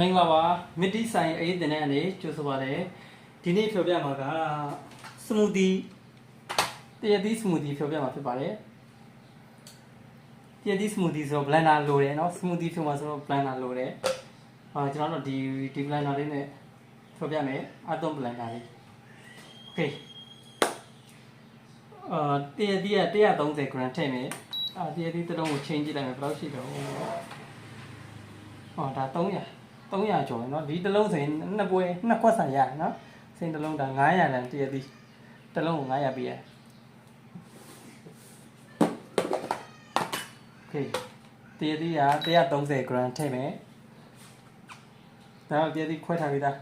မင်္ဂလာပါမစ်တီဆိုင်အေးတင်တဲ့အနေကြိုဆိုပါရစေဒီနေ့ဖြောပြမှာကစမူသီတရသီးစမူသီဖြောပြမှာဖြစ်ပါတယ်တရသီးစမူသီဆိုတော့ blender လိုတယ်เนาะစမူသီဖြောမှာဆိုတော့ blender လိုတယ်အာကျွန်တော်တို့ဒီဒီ blender လေးနဲ့ဖြောပြမယ်အတုံး blender လေး okay အာတရသီးက130 gram ထည့်မယ်အာတရသီးတစ်လုံးကိုချိန်ကြည့်လိုက်မယ်ဘယ်လောက်ရှိတော့ဟောဒါ300 300ကျော်เนาะဒီတစ်လုံးဆိုရင်နှစ်ပွဲနှစ်ခွက်ဆန်ရတယ်เนาะစိန်တစ်လုံးဒါ900လမ်းတရသည်တစ်လုံးကို900ပေးရโอเคတရသည်က130 gram ထည့်မယ်ဒါတော့တရသည်ခွဲထားပြီးသား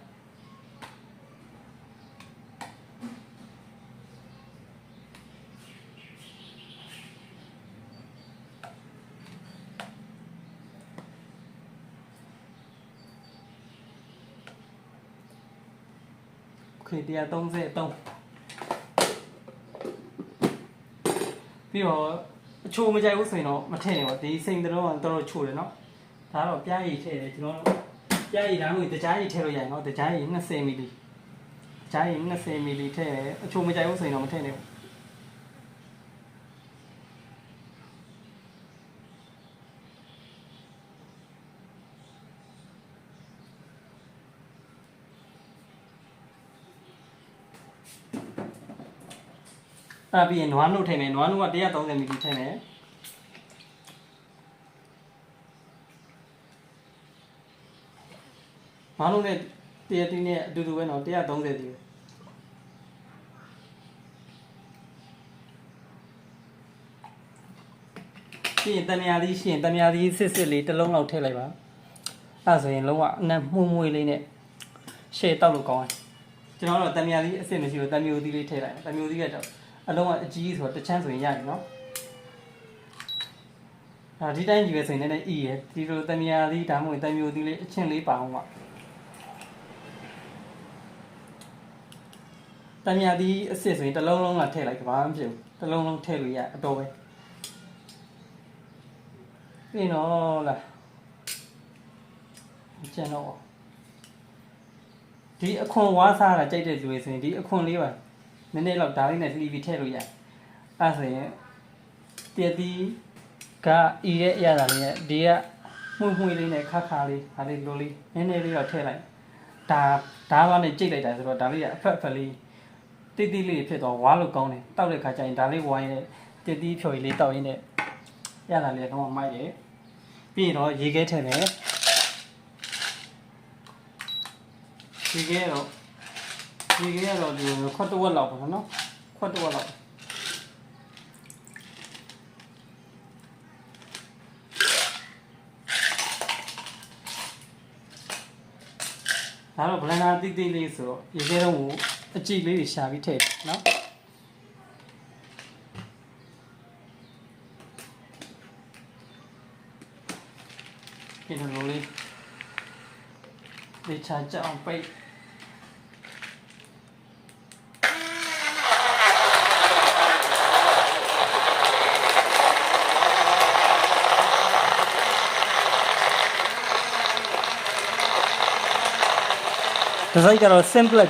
ခေ133ပြီးတော့အချိုမကြိုက်ဘူးဆိုရင်တော့မထည့်နဲ့ပေါ့ဒီစိန်တော်ကတော့တော်တော်ချိုတယ်နော်ဒါတော့ပြားရည်ထည့်တယ်ကျွန်တော်ပြားရည်ဓာတ်ငွေတကြားရည်ထည့်လို့ရရင်နော်တကြားရည်20မီလီတကြားရည်20မီလီထည့်တယ်အချိုမကြိုက်ဘူးဆိုရင်တော့မထည့်နဲ့ အဲ့ပြီးရင်နွားနှုတ်ထည့်မယ်နွားနှုတ်က130 ml ထည့်မယ်မနှုတ်နဲ့တရတီနဲ့အတူတူပဲနော်130တီးပြီးရင်တန်မြာသီးရှိရင်တန်မြာသီးစစ်စစ်လေးတစ်လုံးလောက်ထည့်လိုက်ပါအဲ့ဆိုရင်လုံးဝအနံ့မှုမှုလေးနဲ့ရှယ်တောက်လို့ကောင်းတယ်ကျွန်တော်တို့တန်မြာသီးအစစ်မရှိလို့တန်မြူသီးလေးထည့်လိုက်တန်မြူသီးကတော့ အလုံးဝအကြီးဆိုတော့တစ်ချမ်းဆိုရင်ရတယ်နော်အာဒီတိုင်းကြီးပဲဆိုရင်လည်းအီးရယ်ဒီလိုတမယာသီးဒါမှမဟုတ်တမျိုးသီးလေးအချင်းလေးပါအောင်ပါတမယာသီးအစ်စ်ဆိုရင်တစ်လုံးလုံးကထည့်လိုက်ကဘာမှမဖြစ်ဘူးတစ်လုံးလုံးထည့်လို့ရအတော်ပဲပြီးတော့လားကျန်တော့ဒီအခွန်ဝါးစားတာကြိုက်တဲ့လူတွေဆိုရင်ဒီအခွန်လေးပါ နည်းနည်းတော့ဒါလေးနဲ့ TV ထည့်လို့ရတယ်အဲ့ဆိုရင်တည့်တီကအီရဲ့အရသာလေးနဲ့ဒီကမှုန့်မှုန့်လေးနဲ့ခါခါလေးဒါလေးလိုလေးနည်းနည်းလေးတော့ထည့်လိုက်ဒါဒါမှနဲ့ကြိတ်လိုက်တာဆိုတော့ဒါလေးကအဖက်အဖက်လေးတိတ်တိတ်လေးဖြစ်သွားဝါလို့ကောင်းတယ်တောက်တဲ့ခါကျရင်ဒါလေးဝိုင်းနဲ့တည့်တီဖြော်ရည်လေးတောက်ရင်းနဲ့ရတာလေးတော့မိုက်တယ်ပြီးရင်တော့ရေခဲထည့်မယ်ရေခဲတော့ ရေခဲကတော့ဒီခွတ်တဝက်လောက်ပါနော်ခွတ်တဝက်လောက်ဒါတော့ blender တိတိလေးဆိုတော့ရေခဲတော့ကိုအကြည့်လေးတွေရှာပြီးထည့်နော်ဒီလိုလေးဒီချာကြအောင်ပိတ်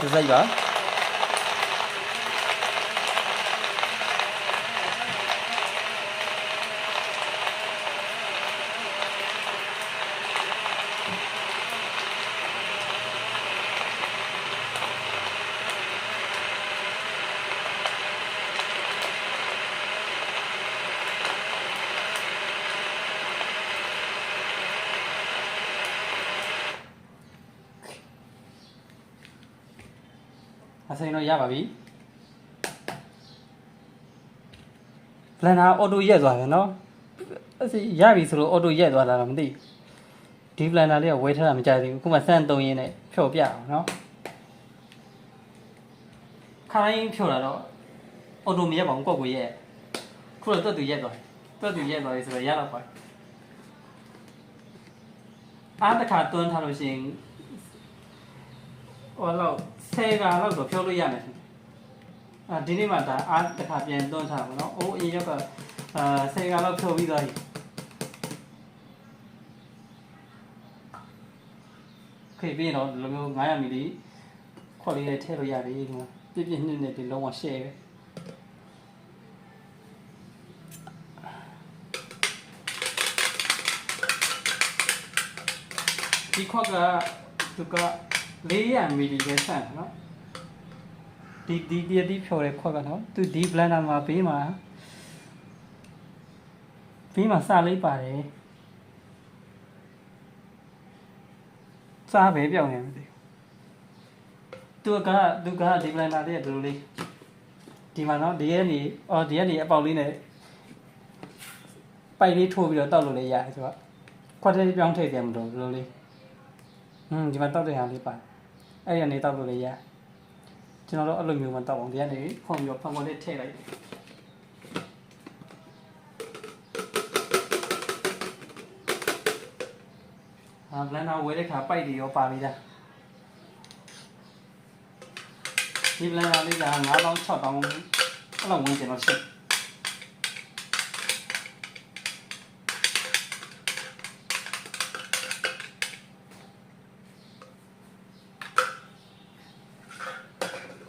ဒီဇိုင်းက အစိမ်းတော့ရပါပြီ blender auto ရက်သွားတယ်နော်အစိရပြီဆိုတော့ auto ရက်သွားတာတော့မသိဘူးဒီ blender လေးကဝယ်ထားတာမကြသေးဘူးခုမှစမ်းသုံးရင်းနဲ့ဖြော်ပြအောင်နော်ခိုင်းဖြော်တာတော့ auto မရက်ပါဘူးကိုယ့်ကိုရက်ခုတော့တွတ်သူရက်သွားတွတ်သူရက်သွားပြီဆိုတော့ရတော့ပါအားတစ်ခါတွန်းထားလို့ရှိရင် ဟောတော့ဆယ်ကလောက်တော့ဖြောလို့ရမယ်အာဒီနေ့မှဒါအားတစ်ခါပြန်တွန်းထားပါတော့အိုးအရင်ရောက်ကအာဆယ်ကလောက်ဖြောပြီးသွားပြီခေပြီးရင်တော့ဒီလိုမျိုး900မီလီခွက်လေးနဲ့ထည့်လို့ရတယ်ဒီမှာပြည့်ပြည့်နှစ်နှစ်ဒီလုံးဝရှယ်ပဲဒီခွက်ကသူက 400မီလီပဲဆန့်တယ်နော်ဒီဒီဒီဒီဖြော်တဲ့ခွက်ကနော်သူဒီ blender မှာပေးမှာပေးမှာစလေးပါတယ်စားပဲပြောင်းနေမသိဘူးသူကသူကဒီ blender လေးကဒီလိုလေးဒီမှာနော်ဒီရဲ့နေအော်ဒီရဲ့နေအပေါက်လေးနဲ့ပိုက်လေးထိုးပြီးတော့တောက်လို့လည်းရတယ်သူကခွက်သေးပြောင်းထည့်တယ်မလို့ဒီလိုလေးဟွန်းဒီမှာတောက်တဲ့ဟာလေးပါ အဲ့ဒီကနေတောက်လို့လည်းရကျွန်တော်တို့အဲ့လိုမျိုးမှတောက်အောင်ဒီကနေခုံပြီးတော့ဖန်ပေါ်လေးထည့်လိုက်ဟာ blender ဝယ်တဲ့ခါပိုက်တွေရောပါလေးလားဒီ blender လေးက9000 6000အဲ့လိုဝင်ကျင်တော့ရှင်း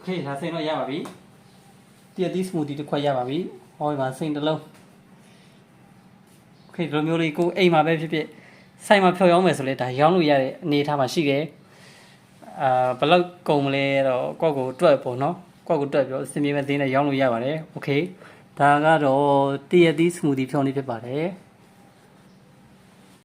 โอเคဒါစိန်တော့ရပါပြီတည့်တီးစမူတီတစ်ခွက်ရပါပြီဟောဒီမှာစိန်တစ်လုံးโอเคဒီလိုမျိုးလေးကိုအိမ်မှာပဲဖြစ်ဖြစ်ဆိုင်မှာဖြော်ရောင်းမယ်ဆိုလဲဒါရောင်းလို့ရတဲ့အနေအထားမှာရှိတယ်အာဘယ်လောက်ကုန်မလဲတော့ကိုယ့်ကိုတွက်ပေါ့နော်ကိုယ့်ကိုတွက်ပြီးတော့အစင်ပြေမဲ့သေးနဲ့ရောင်းလို့ရပါတယ်โอเคဒါကတော့တည့်တီးစမူတီဖြော်နေဖြစ်ပါတယ်